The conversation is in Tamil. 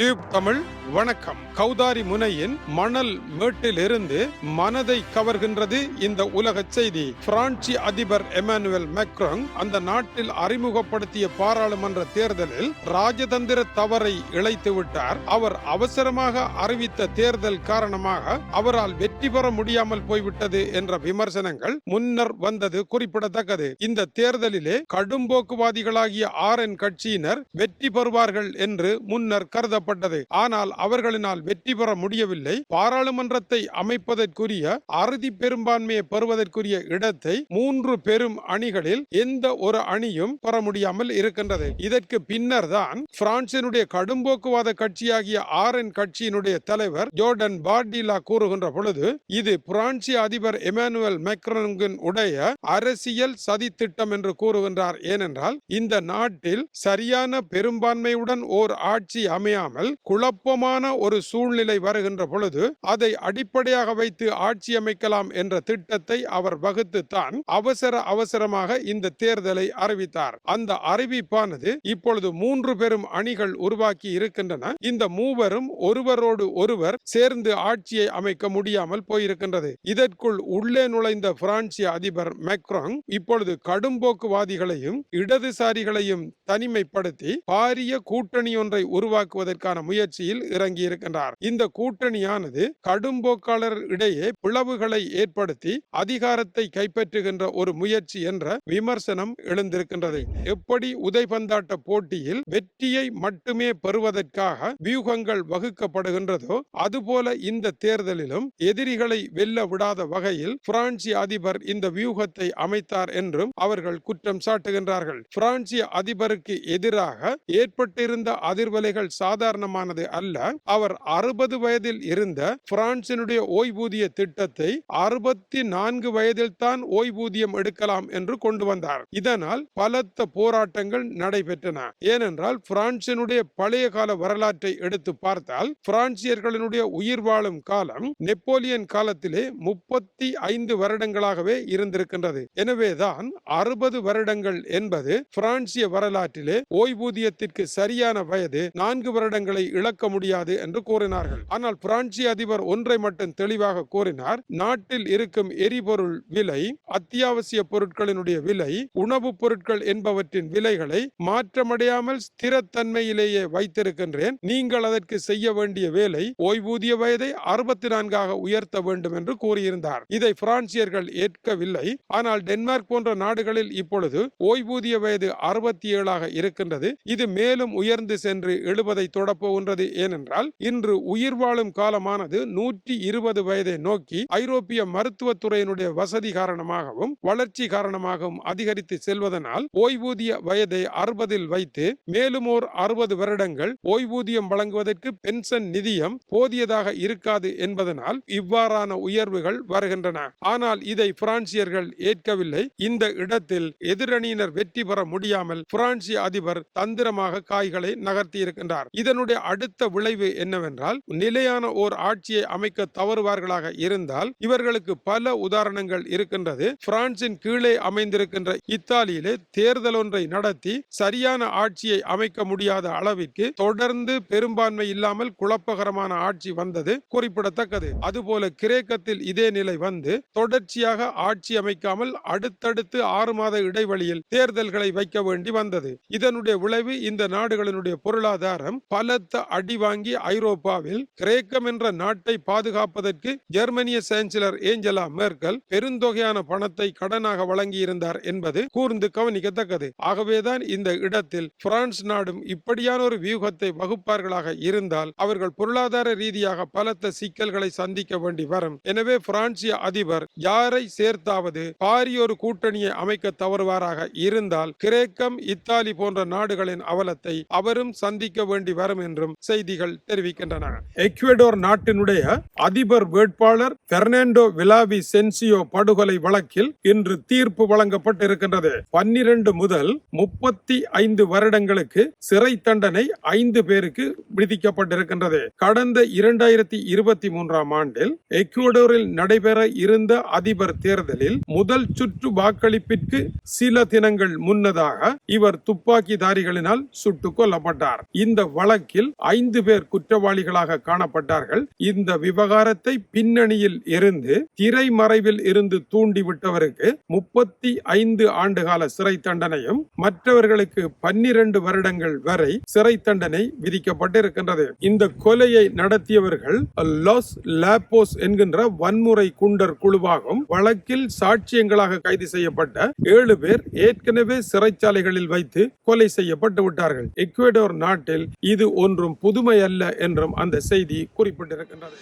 டியூப் தமிழ் வணக்கம். கௌதாரி முனையின் மணல் மேட்டிலிருந்து மனதை கவர்கின்றது இந்த உலக செய்தி. பிரான்சி அதிபர் எமானுவேல் மெக்ரோங் அந்த நாட்டில் அறிமுகப்படுத்திய பாராளுமன்ற தேர்தலில் ராஜதந்திர தவறை இழைத்து விட்டார். அவர் அவசரமாக அறிவித்த தேர்தல் காரணமாக அவரால் வெற்றி பெற முடியாமல் போய்விட்டது என்ற விமர்சனங்கள் முன்னர் வந்தது குறிப்பிடத்தக்கது. இந்த தேர்தலிலே கடும்போக்குவாதிகளாகிய ஆர் என் கட்சியினர் வெற்றி பெறுவார்கள் என்று முன்னர் கருதப்பட்டது. ஆனால் அவர்களினால் வெற்றி பெற முடியவில்லை. பாராளுமன்றத்தை அமைப்பதற்குரிய அறுதி பெரும்பான்மையை பெறுவதற்குரிய இடத்தை மூன்று பெரும் அணிகளில் எந்த ஒரு அணியும் பெற முடியாமல் இருக்கின்றது. இதற்கு பின்னர் தான் பிரான்சினுடைய கடும்போக்குவாத கட்சியாகிய ஆர் என் கட்சியினுடைய தலைவர் ஜோர்டன் பார்டிலா கூறுகின்ற பொழுது இது பிரான்சி அதிபர் எமானுவல் மேக்ரோனின் உடைய அரசியல் சதி திட்டம் என்று கூறுகின்றார். ஏனென்றால் இந்த நாட்டில் சரியான பெரும்பான்மையுடன் ஓர் ஆட்சி அமையாமல் குழப்பமான ஒரு சூழ்நிலை வருகின்ற பொழுது அதை அடிப்படையாக வைத்து ஆட்சி அமைக்கலாம் என்ற திட்டத்தை அவர் வகுத்து தான் அவசர அவசரமாக இந்த தேர்தலை அறிவித்தார். அந்த அறிவிப்பானது இப்பொழுது மூன்று பெரும் அணிகள் உருவாக்கி இருக்கின்றன. இந்த மூவரும் ஒருவரோடு ஒருவர் சேர்ந்து ஆட்சியை அமைக்க முடியாமல் போயிருக்கின்றது. இதற்குள் உள்ளே நுழைந்த பிரான்சிய அதிபர் மேக்ராங் இப்பொழுது கடும்போக்குவாதிகளையும் இடதுசாரிகளையும் தனிமைப்படுத்தி பாரிய கூட்டணி ஒன்றை உருவாக்குவதற்கான முயற்சியில் இறங்கியிருக்கின்றார். இந்த கூட்டணியானது கடும்போக்காளர் இடையே பிளவுகளை ஏற்படுத்தி அதிகாரத்தை கைப்பற்றுகின்ற ஒரு முயற்சி என்ற விமர்சனம் எழுந்திருக்கின்றது. எப்படி உதைபந்தாட்ட போட்டியில் வெற்றியை மட்டுமே பெறுவதற்காக வியூகங்கள் வகுக்கப்படுகின்றதோ அதுபோல இந்த தேர்தலிலும் எதிரிகளை வெல்ல விடாத வகையில் பிரான்சிய அதிபர் இந்த வியூகத்தை அமைத்தார் என்றும் அவர்கள் குற்றம் சாட்டுகின்றார்கள். பிரான்சிய அதிபருக்கு எதிராக ஏற்பட்டிருந்த அதிர்வலைகள் சாதாரண சாதாரணமானது அல்ல. அவர் அறுபது வயதில் இருந்த பிரான்சினுடைய ஓய்வூதிய திட்டத்தை அறுபத்தி நான்கு வயதில் தான் ஓய்வூதியம் எடுக்கலாம் என்று கொண்டு வந்தார். இதனால் பலத்த போராட்டங்கள் நடைபெற்றன. ஏனென்றால் பிரான்சினுடைய பழைய கால வரலாற்றை எடுத்து பார்த்தால் பிரான்சியர்களினுடைய உயிர் வாழும் காலம் நெப்போலியன் காலத்திலே முப்பத்தி ஐந்து வருடங்களாகவே இருந்திருக்கின்றது. எனவேதான் அறுபது வருடங்கள் என்பது பிரான்சிய வரலாற்றிலே ஓய்வூதியத்திற்கு சரியான வயது நான்கு வருடங்கள் இழக்க முடியாது என்று கூறினார்கள். ஆனால் பிரான்சிய அதிபர் ஒன்றை மட்டும் தெளிவாக கூறினார். நாட்டில் இருக்கும் எரிபொருள் விலை அத்தியாவசிய பொருட்களினுடைய விலை உணவுப் பொருட்கள் என்பவற்றின் விலைகளை மாற்றமடையாமல் ஸ்திரத்தன்மையிலேயே வைத்திருக்கின்றேன். நீங்கள் அதற்கு செய்ய வேண்டிய வேலை ஓய்வூதிய வயதை அறுபத்தி நான்காக உயர்த்த வேண்டும் என்று கூறியிருந்தார். இதை பிரான்சியர்கள் ஏற்கவில்லை. ஆனால் டென்மார்க் போன்ற நாடுகளில் இப்பொழுது ஓய்வூதிய வயது அறுபத்தி ஏழாக இருக்கின்றது. இது மேலும் உயர்ந்து சென்று எழுபதை போகின்றது ஏனென்றால் இன்று உயிர் வாழும் காலமானது நூற்றி இருபது வயதை நோக்கி ஐரோப்பிய மருத்துவத்துறையினுடைய வசதி காரணமாகவும் வளர்ச்சி காரணமாகவும் அதிகரித்து செல்வதனால் ஓய்வூதிய வயதை அறுபதில் வைத்து மேலும் ஓர் அறுபது வருடங்கள் ஓய்வூதியம் வழங்குவதற்கு பென்ஷன் நிதியம் போதியதாக இருக்காது என்பதனால் இவ்வாறான உயர்வுகள் வருகின்றன. ஆனால் இதை பிரான்சியர்கள் ஏற்கவில்லை. இந்த இடத்தில் எதிரணியினர் வெற்றி பெற முடியாமல் பிரான்சிய அதிபர் தந்திரமாக காய்களை நகர்த்தி இருக்கின்றார் இதனுடைய இதனுடைய அடுத்த விளைவு என்னவென்றால் நிலையான ஓர் ஆட்சியை அமைக்க தவறுவார்களாக இருந்தால் இவர்களுக்கு பல உதாரணங்கள் இருக்கின்றது. பிரான்சின் கீழே அமைந்திருக்கின்ற இத்தாலியிலே தேர்தல் ஒன்றை நடத்தி சரியான ஆட்சியை அமைக்க முடியாத அளவிற்கு தொடர்ந்து பெரும்பான்மை இல்லாமல் குழப்பகரமான ஆட்சி வந்தது குறிப்பிடத்தக்கது. அதுபோல கிரேக்கத்தில் இதே நிலை வந்து தொடர்ச்சியாக ஆட்சி அமைக்காமல் அடுத்தடுத்து ஆறு மாத இடைவெளியில் தேர்தல்களை வைக்க வேண்டி வந்தது. இதனுடைய விளைவு இந்த நாடுகளினுடைய பொருளாதாரம் பல பலத்த அடி வாங்கி ஐரோப்பாவில் கிரேக்கம் என்ற நாட்டை பாதுகாப்பதற்கு ஜெர்மனிய சான்சலர் ஏஞ்சலா மேர்கல் பெருந்தொகையான பணத்தை கடனாக வழங்கியிருந்தார் என்பது கூர்ந்து கவனிக்கத்தக்கது. ஆகவேதான் இந்த இடத்தில் பிரான்ஸ் நாடும் இப்படியான ஒரு வியூகத்தை வகுப்பார்களாக இருந்தால் அவர்கள் பொருளாதார ரீதியாக பலத்த சிக்கல்களை சந்திக்க வேண்டி வரும். எனவே பிரான்சிய அதிபர் யாரை சேர்த்தாவது பாரியொரு கூட்டணியை அமைக்க தவறுவாராக இருந்தால் கிரேக்கம் இத்தாலி போன்ற நாடுகளின் அவலத்தை அவரும் சந்திக்க வேண்டி வரும் என்றும் செய்திகள் தெரிவிக்கின்றன. எக்வெடோர் நாட்டினுடைய அதிபர் வேட்பாளர் பெர்னாண்டோ விலாவி சென்சியோ படுகொலை வழக்கில் இன்று தீர்ப்பு வழங்கப்பட்டிருக்கின்றது. பன்னிரண்டு முதல் முப்பத்தி ஐந்து வருடங்களுக்கு சிறை தண்டனை ஐந்து பேருக்கு விதிக்கப்பட்டிருக்கின்றது. கடந்த இரண்டாயிரத்தி இருபத்தி மூன்றாம் ஆண்டில் எக்வடோரில் நடைபெற இருந்த அதிபர் தேர்தலில் முதல் சுற்று வாக்களிப்பிற்கு சில தினங்கள் முன்னதாக இவர் துப்பாக்கிதாரிகளினால் சுட்டுக் கொல்லப்பட்டார். இந்த வழக்கு வழக்கில் ஐந்து பேர் குற்றவாளிகளாக காணப்பட்டார்கள். இந்த விவகாரத்தை பின்னணியில் இருந்து திரைமறைவில் இருந்து தூண்டிவிட்டவருக்கு முப்பத்தி ஐந்து ஆண்டுகால சிறை தண்டனையும் மற்றவர்களுக்கு பன்னிரண்டு வருடங்கள் வரை சிறை தண்டனை விதிக்கப்பட்டிருக்கின்றது. இந்த கொலையை நடத்தியவர்கள் லாஸ் லாப்போஸ் என்கின்ற வன்முறை குண்டர் குழுவாகும் வழக்கில் சாட்சியங்களாக கைது செய்யப்பட்ட ஏழு பேர் ஏற்கனவே சிறைச்சாலைகளில் வைத்து கொலை செய்யப்பட்டு விட்டார்கள். எக்வெடோர் நாட்டில் இது ஒன்றும் புதுமை அல்ல என்றும் அந்த செய்தி குறிப்பிட்டிருக்கின்றது.